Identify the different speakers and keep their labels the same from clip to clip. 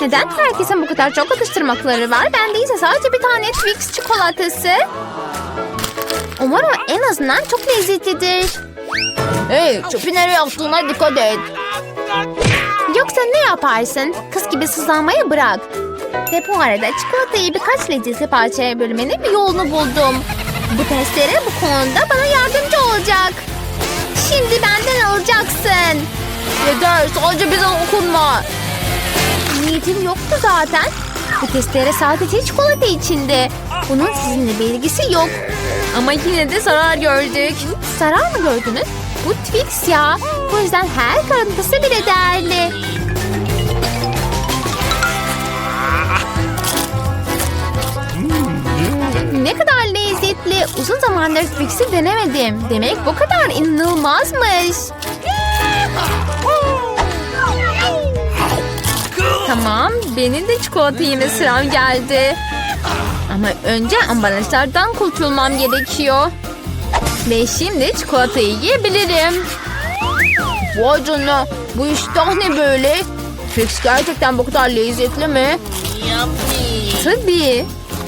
Speaker 1: Neden herkesin bu kadar çok atıştırmakları var? Bende ise sadece bir tane Twix çikolatası. Umarım en azından çok lezzetlidir.
Speaker 2: Hey çöpü nereye attığına dikkat et.
Speaker 1: Yoksa ne yaparsın? Kız gibi sızlanmayı bırak. Ve bu arada çikolatayı birkaç lezzetli parçaya bölmenin bir yolunu buldum. Bu testere bu konuda bana yardımcı olacak. Şimdi benden alacaksın.
Speaker 2: Yeter sadece bize dokunma.
Speaker 1: Niyetim yoktu zaten. Bu testere sadece çikolata içinde. Bunun sizinle bir ilgisi yok.
Speaker 2: Ama yine de zarar gördük.
Speaker 1: Zarar mı gördünüz? Bu Twix ya. Bu yüzden her kırıntısı bile değerli. Ne kadar lezzetli. Uzun zamandır Twix'i denemedim. Demek bu kadar inanılmazmış.
Speaker 2: Tamam benim de çikolata yeme sıram geldi. Ama önce ambalajlardan kurtulmam gerekiyor. Ve şimdi çikolatayı yiyebilirim. Vay canına bu iştah ne böyle? Trix gerçekten bu kadar lezzetli mi?
Speaker 1: Tabii.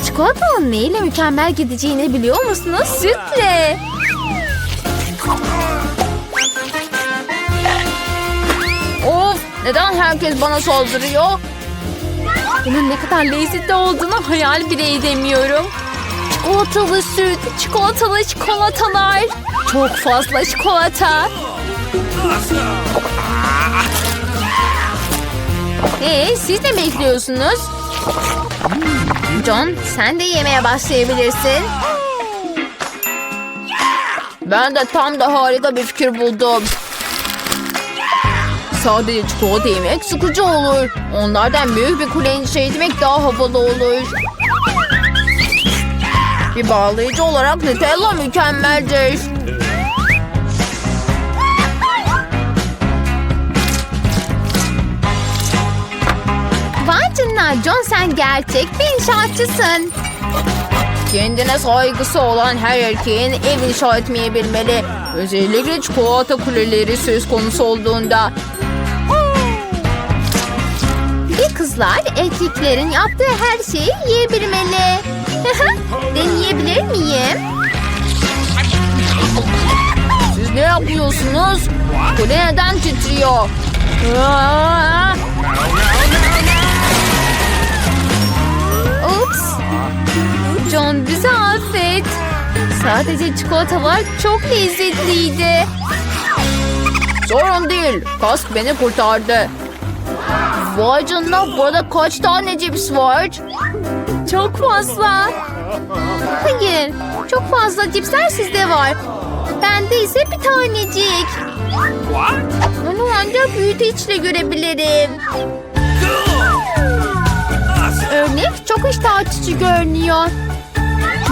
Speaker 1: Çikolatanın neyle mükemmel gideceğini biliyor musunuz? Sütle.
Speaker 2: Neden herkes bana saldırıyor?
Speaker 1: Bunun ne kadar lezzetli olduğunu hayal bile edemiyorum. Çikolatalı süt, çikolatalı çikolatalar. Çok fazla çikolata.
Speaker 2: Ee, siz ne bekliyorsunuz?
Speaker 1: John sen de yemeye başlayabilirsin.
Speaker 2: Ben de tam da harika bir fikir buldum. Sadece çikolata yemek sıkıcı olur. Onlardan büyük bir kule inşa etmek daha havalı olur. Bir bağlayıcı olarak Nutella mükemmeldir.
Speaker 1: Vay canına John sen gerçek bir inşaatçısın.
Speaker 2: Kendine saygısı olan her erkeğin ev inşa etmeyi bilmeli. Özellikle çikolata kuleleri söz konusu olduğunda.
Speaker 1: Kızlar erkeklerin yaptığı her şeyi yiyebilmeli. Deneyebilir miyim?
Speaker 2: Siz ne yapıyorsunuz? Kule neden titriyor? Aa!
Speaker 1: Ups. John bizi affet. Sadece çikolatalar çok lezzetliydi.
Speaker 2: Sorun değil. Kask beni kurtardı. Vay canına burada kaç tane cips var?
Speaker 1: Çok fazla. Hayır, çok fazla cipsler sizde var. Bende ise bir tanecik. Onu ancak büyüteçle görebilirim. Örnek çok iştah açıcı görünüyor.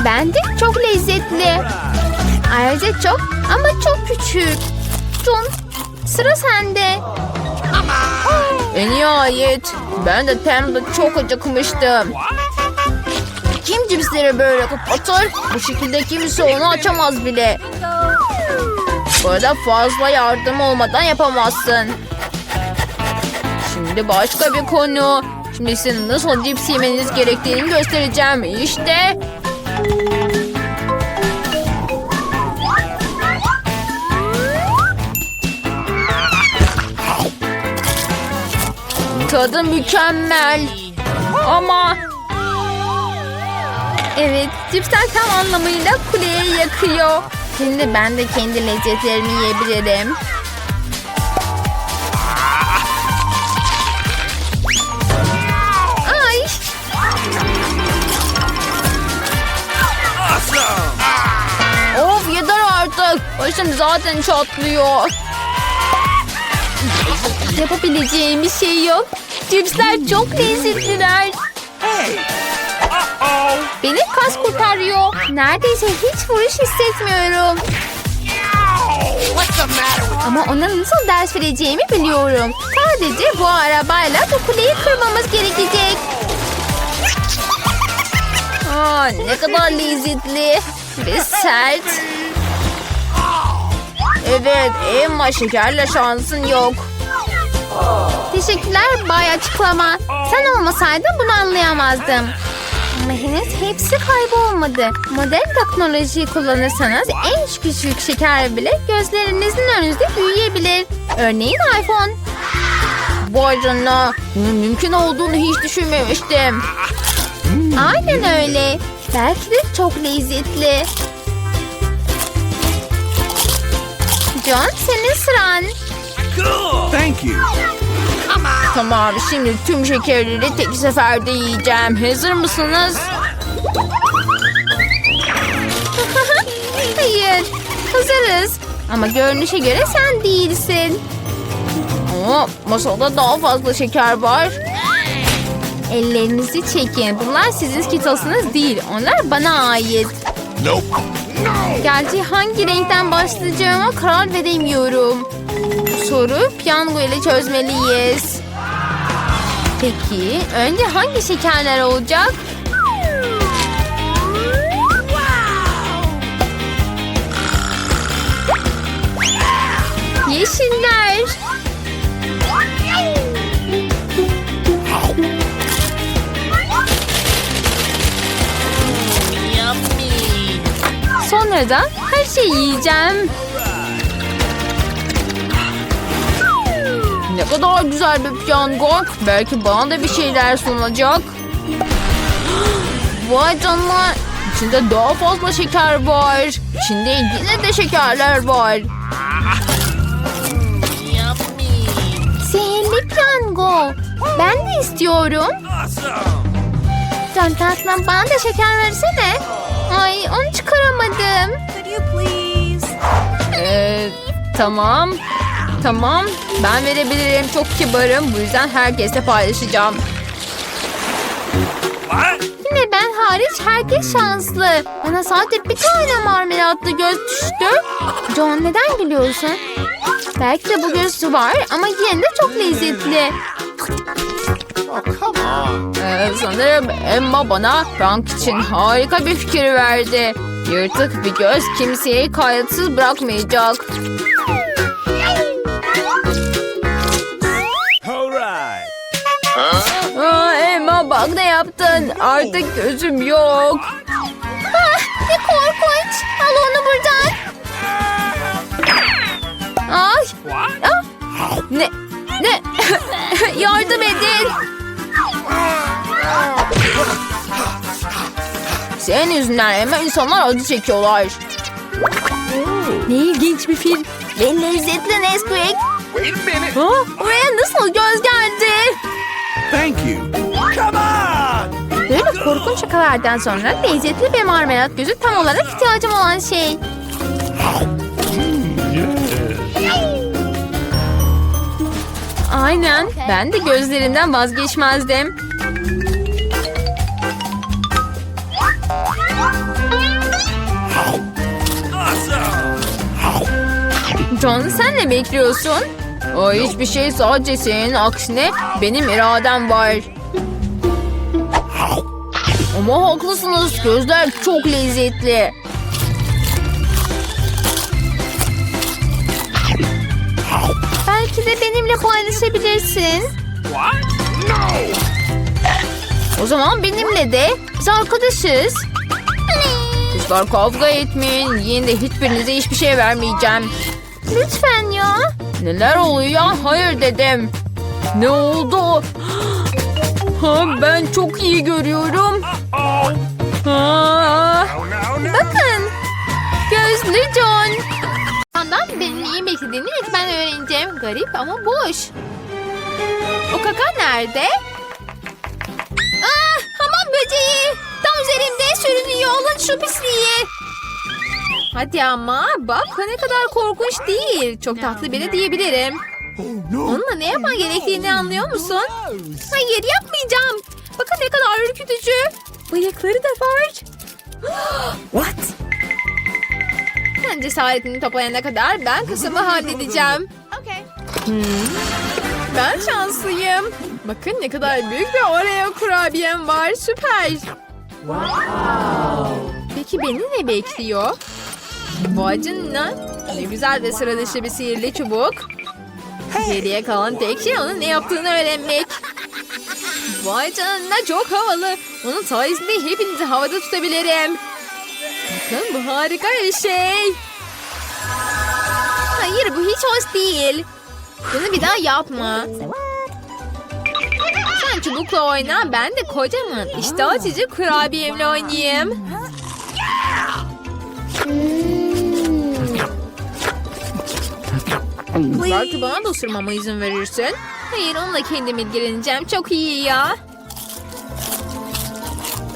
Speaker 1: Bende çok lezzetli. Ayrıca çok ama çok küçük. John, sıra sende.
Speaker 2: E nihayet. Ben de tam da çok acıkmıştım. Kim cipsleri böyle kapatır? Bu şekilde kimse onu açamaz bile. Burada fazla yardım olmadan yapamazsın. Şimdi başka bir konu. Şimdi sizin nasıl cips yemeniz gerektiğini göstereceğim. İşte. Tadı mükemmel. Ama
Speaker 1: Evet, cipsler tam anlamıyla kuleye yakıyor. Şimdi ben de kendi lezzetlerimi yiyebilirim. Ay,
Speaker 2: of yeter artık. Başım zaten çatlıyor.
Speaker 1: yapabileceğim bir şey yok. Cipsler çok lezzetliler. Beni kas kurtarıyor. Neredeyse hiç vuruş hissetmiyorum. Ama ona nasıl ders vereceğimi biliyorum. Sadece bu arabayla bu kuleyi kırmamız gerekecek.
Speaker 2: Aa, ne kadar lezzetli ve sert. Evet, Emma şekerle şansın yok.
Speaker 1: Teşekkürler Bay Açıklama. Sen olmasaydın bunu anlayamazdım. Ama henüz hepsi kaybolmadı. Modern teknolojiyi kullanırsanız en küçük şeker bile gözlerinizin önünde büyüyebilir. Örneğin iPhone.
Speaker 2: Vay mümkün olduğunu hiç düşünmemiştim.
Speaker 1: Aynen öyle. Belki de çok lezzetli. John senin sıran.
Speaker 3: Thank you.
Speaker 2: Tamam şimdi tüm şekerleri tek seferde yiyeceğim. Hazır mısınız?
Speaker 1: Hayır, hazırız. Ama görünüşe göre sen değilsin.
Speaker 2: Ama masada daha fazla şeker var.
Speaker 1: Ellerinizi çekin. Bunlar sizin skitosunuz değil. Onlar bana ait.
Speaker 3: Nope. No.
Speaker 1: Gerçi hangi renkten başlayacağıma karar veremiyorum. Soru piyango ile çözmeliyiz. Peki önce hangi şekerler olacak? Yeşiller. Sonra da her şeyi yiyeceğim.
Speaker 2: Ne kadar güzel bir piyango. Belki bana da bir şeyler sunacak. Vay canına. İçinde daha fazla şeker var. İçinde yine de şekerler var.
Speaker 1: Sihirli piyango. Ben de istiyorum. Can tatlım bana da şeker versene. Ay onu çıkaramadım.
Speaker 2: Ee, tamam. Tamam. Ben verebilirim. Çok kibarım. Bu yüzden herkesle paylaşacağım.
Speaker 1: Yine ben hariç herkes şanslı. Bana sadece bir tane marmelatlı göz düştü. John neden gülüyorsun? Belki de bu göz var ama yine de çok lezzetli.
Speaker 2: Ee, sanırım Emma bana Frank için harika bir fikir verdi. Yırtık bir göz kimseyi kayıtsız bırakmayacak. Yaptın. Artık gözüm yok.
Speaker 1: Ah, ne korkunç. Al onu buradan. Ay,
Speaker 3: What?
Speaker 2: Ne? Ne? Yardım edin. Senin yüzünden Emma insanlar acı çekiyorlar. Ne ilginç bir film.
Speaker 1: ve lezzetli Nesquik.
Speaker 3: Wait a minute.
Speaker 2: Ha? Oraya nasıl göz geldi?
Speaker 3: Thank you. Come on.
Speaker 1: Böyle korkunç şakalardan sonra lezzetli bir marmelat gözü tam olarak ihtiyacım olan şey.
Speaker 2: Aynen. Ben de gözlerinden vazgeçmezdim. John sen ne bekliyorsun? O hiçbir şey sadece senin aksine benim iradem var. Ama haklısınız gözler çok lezzetli.
Speaker 1: Belki de benimle paylaşabilirsin.
Speaker 3: What? No.
Speaker 2: O zaman benimle de
Speaker 1: Biz arkadaşız.
Speaker 2: kızlar kavga etmeyin. Yine de hiçbirinize hiçbir şey vermeyeceğim.
Speaker 1: Lütfen ya.
Speaker 2: Neler oluyor? Hayır dedim. Ne oldu? Ha, ben çok iyi görüyorum.
Speaker 1: Bakın. Gözlü John. Ondan benim iyi beklediğini ilk ben öğreneceğim. Garip ama boş. O kaka nerede? Ah, hamam böceği. Tam üzerimde sürünüyor. Alın şu pisliği. Hadi ama bak ne kadar korkunç değil. Çok tatlı biri diyebilirim. Onunla ne yapman gerektiğini anlıyor musun? Hayır yapmayacağım. Bakın ne kadar ürkütücü. Bıyıkları da var. What? Sen cesaretini toplayana kadar ben kısmı halledeceğim. Hmm. Ben şanslıyım. Bakın ne kadar büyük bir Oreo kurabiyem var. Süper. Peki beni ne bekliyor? Vay canına. Ne güzel ve sıra dışı bir sihirli çubuk. Geriye kalan tek şey onun ne yaptığını öğrenmek. Vay canına çok havalı. Onun sayesinde hepinizi havada tutabilirim. Bakın bu harika bir şey.
Speaker 4: Hayır bu hiç hoş değil.
Speaker 1: Bunu bir daha yapma. Sen çubukla oyna, ben de kocaman iştah açıcı kurabiyemle oynayayım. Belki bana da ısırmama izin verirsin. Hayır, onunla kendim ilgileneceğim. Çok iyi ya.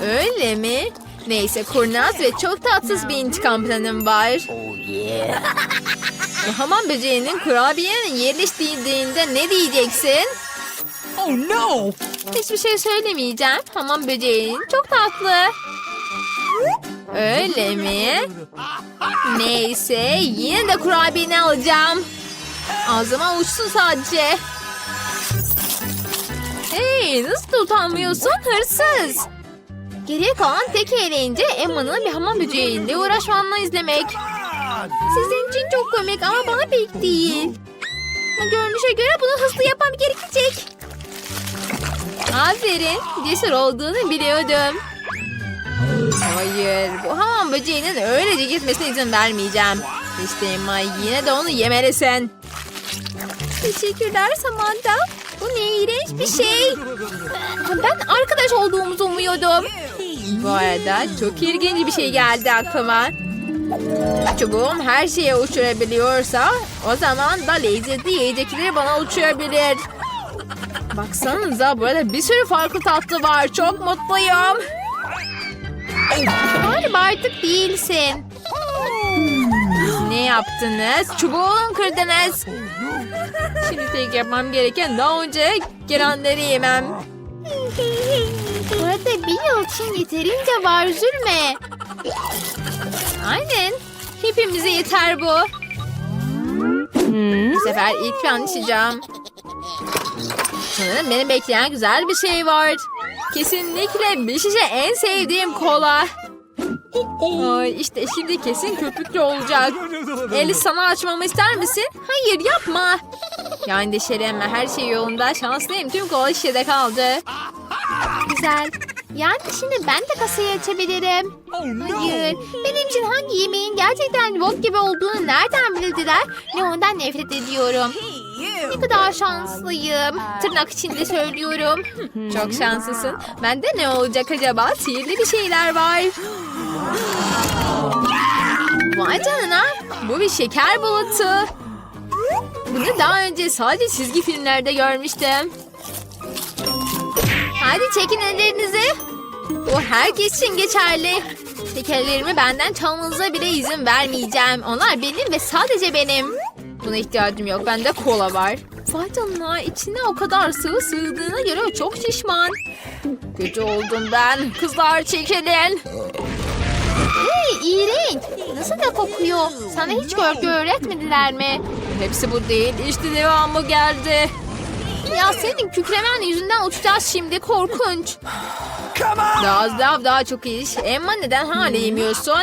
Speaker 1: Öyle mi? Neyse, kurnaz ve çok tatsız bir intikam planım var. Bu hamam böceğinin kurabiyenin yerleştiğinde ne diyeceksin?
Speaker 3: Oh no!
Speaker 1: Hiçbir şey söylemeyeceğim. Hamam böceğin çok tatlı. Öyle mi? Neyse yine de kurabiyeni alacağım. Ağzıma uçsun sadece. Hey nasıl utanmıyorsun hırsız. Geriye kalan tek eğlence Emma'nın bir hamam böceğiyle uğraşmanla izlemek. Sizin için çok komik ama bana pek değil. Görünüşe göre bunu hızlı yapmam gerekecek. Aferin. Cesur olduğunu biliyordum. Hayır. Bu hamam böceğinin öylece gitmesine izin vermeyeceğim. İşte Emma yine de onu yemelisin. Teşekkürler Samantha. Bu ne iğrenç bir şey. Ben arkadaş olduğumuzu umuyordum. Bu arada çok ilginç bir şey geldi aklıma. Çubuğum her şeye uçurabiliyorsa o zaman da lezzetli yiyecekleri bana uçurabilir. Baksanıza burada bir sürü farklı tatlı var. Çok mutluyum.
Speaker 4: Galiba artık değilsin.
Speaker 1: Ne yaptınız? Çubuğumu kırdınız. Şimdi tek yapmam gereken daha önce gelenleri yemem.
Speaker 4: Burada bir yıl için yeterince var üzülme.
Speaker 1: Aynen. Hepimize yeter bu. Bu sefer ilk ben içeceğim. Sanırım beni bekleyen güzel bir şey var. Kesinlikle bir şişe en sevdiğim kola. Ay, işte şimdi kesin köpüklü olacak. Eli sana açmamı ister misin? Hayır yapma. Ya endişelenme her şey yolunda. Şanslıyım tüm kola şişede kaldı.
Speaker 4: Güzel. Yani şimdi ben de kasayı açabilirim. Hayır. Benim için hangi yemeğin gerçekten wok gibi olduğunu nereden bildiler? Ne ondan nefret ediyorum. Ne kadar şanslıyım. Tırnak içinde söylüyorum.
Speaker 1: Çok şanslısın. Bende ne olacak acaba? Sihirli bir şeyler var. Vay canına. Bu bir şeker bulutu. Bunu daha önce sadece çizgi filmlerde görmüştüm. Hadi çekin ellerinizi. Bu herkes için geçerli. Şekerlerimi benden çalmanıza bile izin vermeyeceğim. Onlar benim ve sadece benim. Buna ihtiyacım yok. Bende kola var. Vay canına içine o kadar sıvı sığdığına göre çok şişman. Kötü oldum ben. Kızlar çekilin.
Speaker 4: Hey iğrenç. Nasıl da kokuyor? Sana hiç görgü öğretmediler mi?
Speaker 1: Hepsi bu değil. İşte devamı geldi.
Speaker 4: Ya senin kükremen yüzünden uçacağız şimdi korkunç.
Speaker 3: Come on!
Speaker 1: Daha az daha daha çok iş. Emma neden hala yemiyorsun?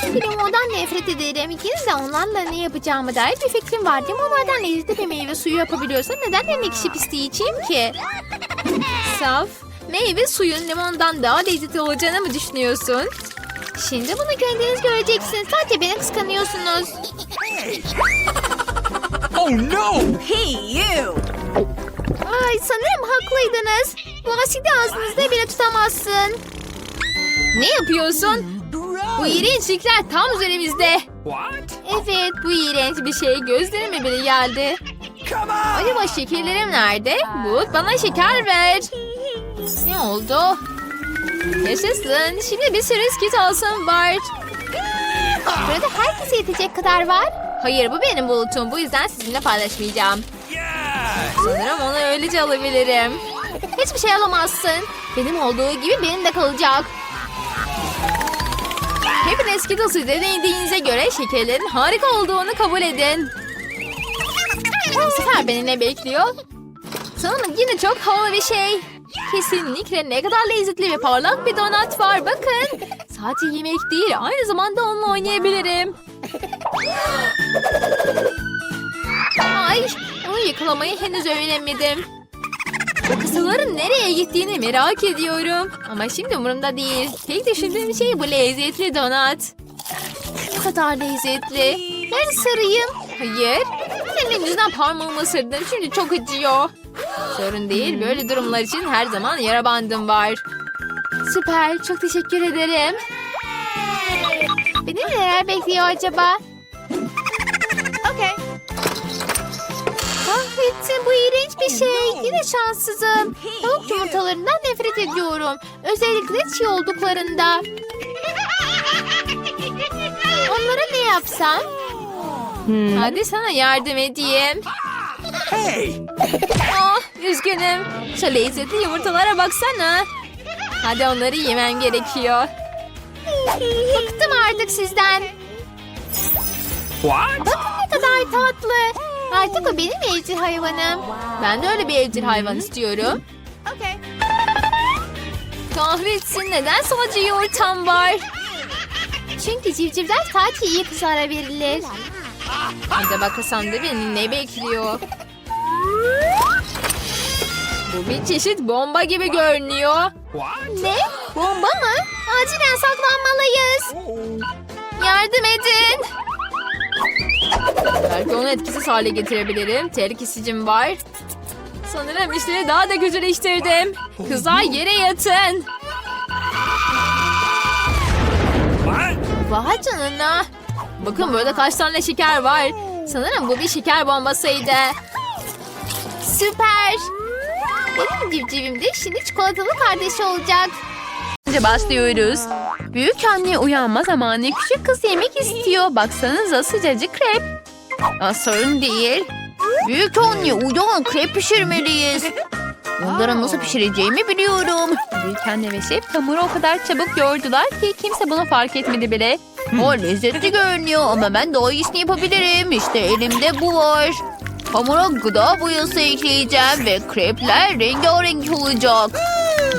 Speaker 4: Çünkü limondan nefret ederim. İkiniz de onlarla ne yapacağımı dair bir fikrim var. Limonlardan lezzetli bir meyve suyu yapabiliyorsam neden yemek işi pisliği içeyim ki?
Speaker 1: Saf. Meyve suyun limondan daha lezzetli olacağını mı düşünüyorsun?
Speaker 4: Şimdi bunu kendiniz göreceksiniz. Sadece beni kıskanıyorsunuz.
Speaker 3: Oh no!
Speaker 4: Ay sanırım haklıydınız. Bu asidi ağzınızda bile tutamazsın.
Speaker 1: Ne yapıyorsun? Bu iğrençlikler tam üzerimizde.
Speaker 3: What?
Speaker 4: Evet
Speaker 1: Bu iğrenç bir şey gözlerime bile geldi. Acaba şekerlerim nerede? Bu bana şeker ver. Ne oldu? Yaşasın. Şimdi bir sürü skit olsun var.
Speaker 4: burada herkese yetecek kadar var.
Speaker 1: Hayır bu benim bulutum. Bu yüzden sizinle paylaşmayacağım. Sanırım onu öylece alabilirim.
Speaker 4: Hiçbir şey alamazsın. Benim olduğu gibi benim de kalacak.
Speaker 1: Hepiniz Skittles'ı deneydiğinize göre şekerlerin harika olduğunu kabul edin. Bu sefer beni ne bekliyor? Sanırım yine çok havalı bir şey. Kesinlikle ne kadar lezzetli ve parlak bir donat var bakın. Sadece yemek değil aynı zamanda onunla oynayabilirim.
Speaker 4: Ay
Speaker 2: Onu yakalamayı henüz öğrenemedim. Bu kısımların nereye gittiğini merak ediyorum. Ama şimdi umurumda değil. Tek düşündüğüm şey bu lezzetli donat. Bu kadar lezzetli.
Speaker 1: Ben sarayım.
Speaker 2: Hayır. Senin yüzünden parmağımı ısırdım. Şimdi çok acıyor. Sorun değil. Böyle durumlar için her zaman yara bandım var. Süper. Çok teşekkür ederim.
Speaker 1: Beni neler bekliyor acaba?
Speaker 3: Okay.
Speaker 1: Kahretsin bu iğrenç bir şey. Yine şanssızım. Tavuk yumurtalarından nefret ediyorum. Özellikle çiğ olduklarında. Onlara ne yapsam?
Speaker 2: Hadi sana yardım edeyim.
Speaker 3: Hey!
Speaker 2: Ah, üzgünüm. Şu lezzetli yumurtalara baksana. Hadi onları yemem gerekiyor.
Speaker 1: Bıktım artık sizden.
Speaker 3: What?
Speaker 1: Bakın ne kadar tatlı. Artık o benim evcil hayvanım.
Speaker 2: Ben de öyle bir evcil hayvan istiyorum.
Speaker 3: Okay.
Speaker 2: Kahretsin neden sadece yumurtam var?
Speaker 1: Çünkü civcivler sadece iyi kızlara verilir.
Speaker 2: Acaba kasamda beni ne bekliyor? Bu bir çeşit bomba gibi görünüyor.
Speaker 1: Ne? Bomba mı? Acilen saklanmalıyız.
Speaker 2: Yardım edin. Belki onu etkisiz hale getirebilirim. Tehlikesicim var. Sanırım işleri daha da kötüleştirdim. Kızlar yere yatın. Vay canına. Bakın burada kaç tane şeker var. Sanırım bu bir şeker bombasıydı.
Speaker 1: Süper. Benim civcivim de şimdi çikolatalı kardeşi olacak.
Speaker 2: Önce başlıyoruz. Büyük anne uyanma zamanı küçük kız yemek istiyor. Baksanıza sıcacık krep. Aa, sorun değil. Büyük anne uyan krep pişirmeliyiz. Onları nasıl pişireceğimi biliyorum. Büyük anne ve şef hamuru o kadar çabuk yoğurdular ki kimse bunu fark etmedi bile. O lezzetli görünüyor ama ben daha iyisini yapabilirim. İşte elimde bu var. Hamura gıda boyası ekleyeceğim ve krepler rengarenk olacak.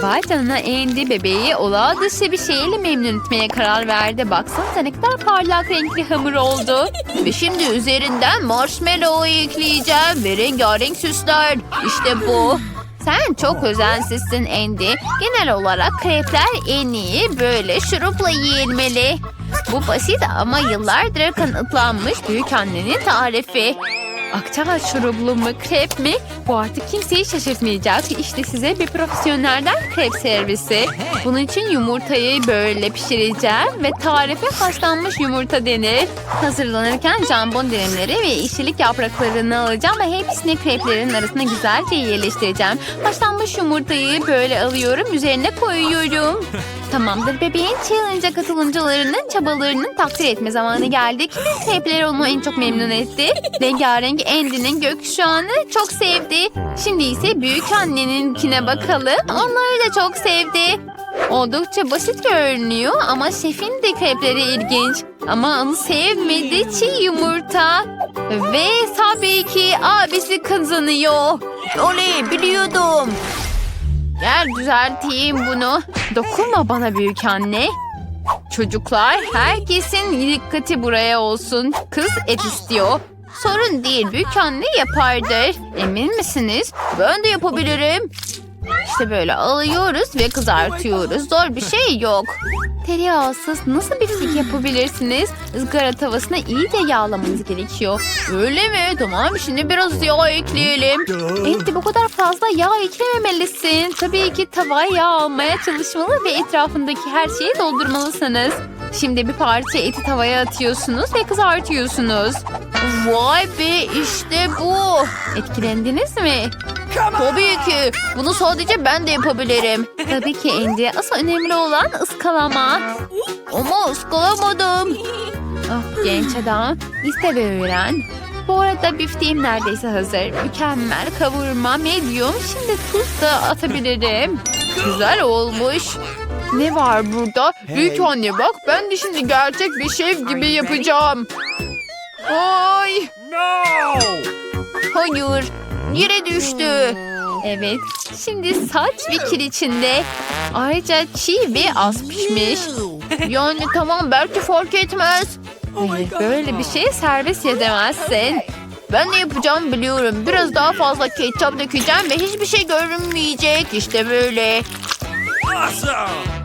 Speaker 2: Vay canına Andy bebeği olağan dışı bir şeyle memnun etmeye karar verdi. Baksanıza ne kadar parlak renkli hamur oldu. ve şimdi üzerinden marshmallow ekleyeceğim ve rengarenk süsler. İşte bu. Sen çok özensizsin Andy. Genel olarak krepler en iyi böyle şurupla yiyilmeli. Bu basit ama yıllardır kanıtlanmış büyük annenin tarifi. Akçabat şuruplu mu krep mi? Bu artık kimseyi şaşırtmayacak. İşte size bir profesyonelden krep servisi. Bunun için yumurtayı böyle pişireceğim ve tarife haşlanmış yumurta denir. Hazırlanırken jambon dilimleri ve işçilik yapraklarını alacağım ve hepsini kreplerin arasına güzelce yerleştireceğim. Haşlanmış yumurtayı böyle alıyorum, üzerine koyuyorum. Tamamdır bebeğin challenge'a katılımcılarının çabalarının takdir etme zamanı geldi. Kimin krepleri onu en çok memnun etti? Rengarenk Andy'nin gökkuşağını çok sevdi. Şimdi ise büyük anneninkine bakalım. Onları da çok sevdi. Oldukça basit görünüyor ama şefin de krepleri ilginç. Ama onu sevmedi çiğ yumurta. Ve tabii ki abisi kazanıyor. Oley biliyordum. Gel düzelteyim bunu. Dokunma bana büyük anne. Çocuklar herkesin dikkati buraya olsun. Kız et istiyor. Sorun değil büyük anne yapardır. Emin misiniz? Ben de yapabilirim. İşte böyle alıyoruz ve kızartıyoruz. Zor bir şey yok. Tereyağsız nasıl bir sik yapabilirsiniz? Izgara tavasına iyice yağlamanız gerekiyor. Öyle mi? Tamam şimdi biraz yağ ekleyelim. Eti bu kadar fazla yağ eklememelisin. Tabii ki tavaya yağ almaya çalışmalı ve etrafındaki her şeyi doldurmalısınız. Şimdi bir parça eti tavaya atıyorsunuz ve kızartıyorsunuz. Vay be işte bu. Etkilendiniz mi? Tabii ki. Bunu sadece ben de yapabilirim. Tabii ki Andy. Asıl önemli olan ıskalama. Ama ıskalamadım. Ah genç adam. İste ve öğren. Bu arada bifteğim neredeyse hazır. Mükemmel kavurma medium. Şimdi tuz da atabilirim. Güzel olmuş. Ne var burada? Büyük anne bak ben de şimdi gerçek bir şef gibi yapacağım. Ay.
Speaker 3: No!
Speaker 2: Hayır. Yere düştü. Evet. Şimdi saç ve kir içinde. Ayrıca çiğ ve az pişmiş. Yani tamam belki fark etmez. Hayır, böyle bir şey serbest edemezsin. Ben ne yapacağımı biliyorum. Biraz daha fazla ketçap dökeceğim ve hiçbir şey görünmeyecek. İşte böyle.
Speaker 3: Awesome!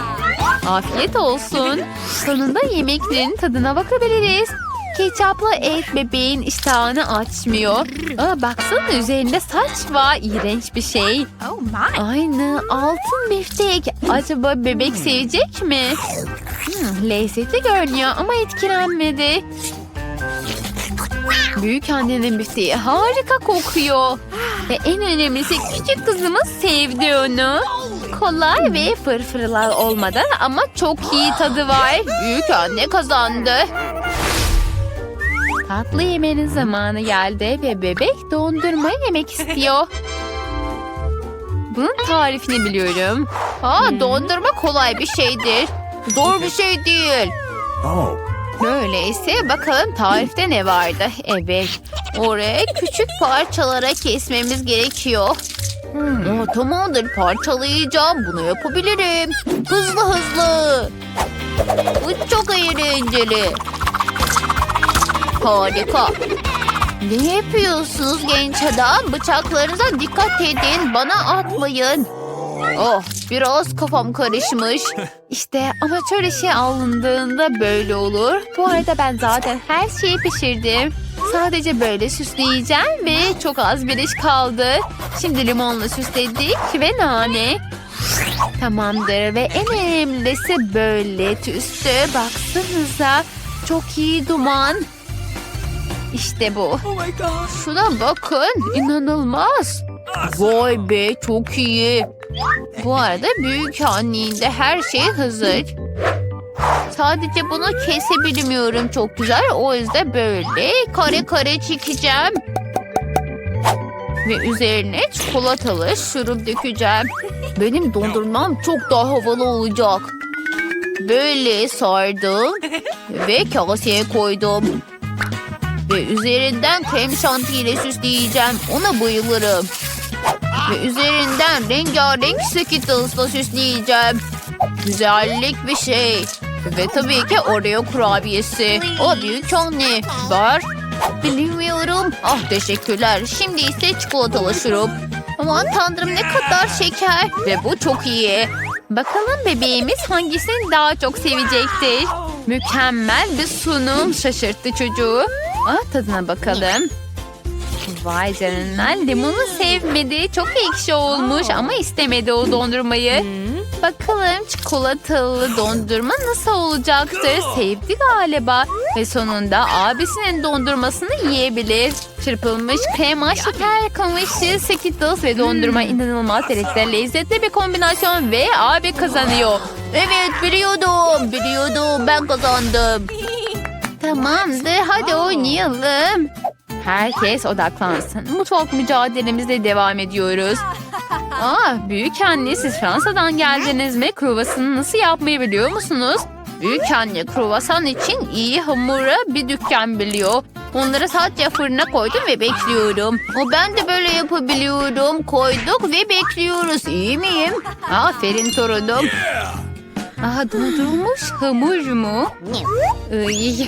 Speaker 2: Afiyet olsun. Sonunda yemeklerin tadına bakabiliriz. Ketçaplı et bebeğin iştahını açmıyor. Aa, baksana üzerinde saç var. İğrenç bir şey.
Speaker 1: Oh.
Speaker 2: Aynı altın biftek. Acaba bebek sevecek mi? Hmm, lezzetli görünüyor ama etkilenmedi. Büyük annenin bifteği harika kokuyor. Ve en önemlisi küçük kızımız sevdi onu. Kolay ve fırfırlar olmadan ama çok iyi tadı var. Büyük anne kazandı. Tatlı yemenin zamanı geldi ve bebek dondurma yemek istiyor. Bunun tarifini biliyorum. Aa, dondurma kolay bir şeydir. Zor bir şey değil.
Speaker 3: Oh.
Speaker 2: Öyleyse bakalım tarifte ne vardı? Evet. Oraya küçük parçalara kesmemiz gerekiyor. Hmm, tamamdır parçalayacağım. Bunu yapabilirim. Hızlı hızlı. Bu çok eğlenceli. Harika. Ne yapıyorsunuz genç adam? Bıçaklarınıza dikkat edin. Bana atmayın. Oh biraz kafam karışmış. İşte amatör işe alındığında böyle olur. Bu arada ben zaten her şeyi pişirdim. Sadece böyle süsleyeceğim ve çok az bir iş kaldı. Şimdi limonla süsledik ve nane. Tamamdır ve en önemlisi böyle tüstü. Baksanıza çok iyi duman. İşte bu.
Speaker 3: Oh my god!
Speaker 2: Şuna bakın inanılmaz. Vay be çok iyi. Bu arada büyük annenin de her şey hazır. Sadece bunu kesebilmiyorum çok güzel. O yüzden böyle kare kare çekeceğim. Ve üzerine çikolatalı şurup dökeceğim. Benim dondurmam çok daha havalı olacak. Böyle sardım ve kaseye koydum. Ve üzerinden krem şantiyle süsleyeceğim. Ona bayılırım. Ve üzerinden rengarenk Skittles'la süsleyeceğim. Güzellik bir şey. Ve tabii ki Oreo kurabiyesi. O büyük anne. Var. Bilmiyorum. Ah teşekkürler. Şimdi ise çikolatalı şurup. Aman tanrım ne kadar şeker. Ve bu çok iyi. Bakalım bebeğimiz hangisini daha çok sevecektir. Mükemmel bir sunum şaşırttı çocuğu. Ah tadına bakalım. Vay canına limonu sevmedi. Çok ekşi olmuş ama istemedi o dondurmayı. Bakalım çikolatalı dondurma nasıl olacaktır? Sevdi galiba. Ve sonunda abisinin dondurmasını yiyebilir. Çırpılmış krema, şeker, kamışı, Skittles ve dondurma inanılmaz derecede lezzetli bir kombinasyon ve abi kazanıyor. Evet biliyordum, biliyordum ben kazandım. Tamamdır hadi oynayalım. Herkes odaklansın. Mutfak mücadelemizle devam ediyoruz. Aa, büyük anne siz Fransa'dan geldiniz mi? Kruvasanı nasıl yapmayı biliyor musunuz? Büyük anne kruvasan için iyi hamura bir dükkan biliyor. Onları sadece fırına koydum ve bekliyorum. O ben de böyle yapabiliyorum. Koyduk ve bekliyoruz. İyi miyim? Aferin torunum. Aha dondurulmuş hamur mu? Iy,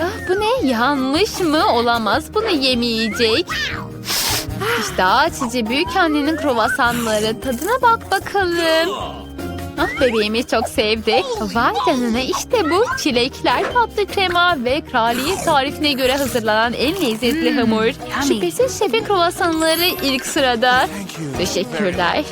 Speaker 2: Ah, bu ne? Yanlış mı? Olamaz. Bunu yemeyecek. İşte açıcı büyük annenin kruvasanları. Tadına bak bakalım. Ah bebeğimi çok sevdi. Vay canına işte bu çilekler tatlı krema ve kraliyet tarifine göre hazırlanan en lezzetli hamur. Şüphesiz şefin kruvasanları ilk sırada. Teşekkürler.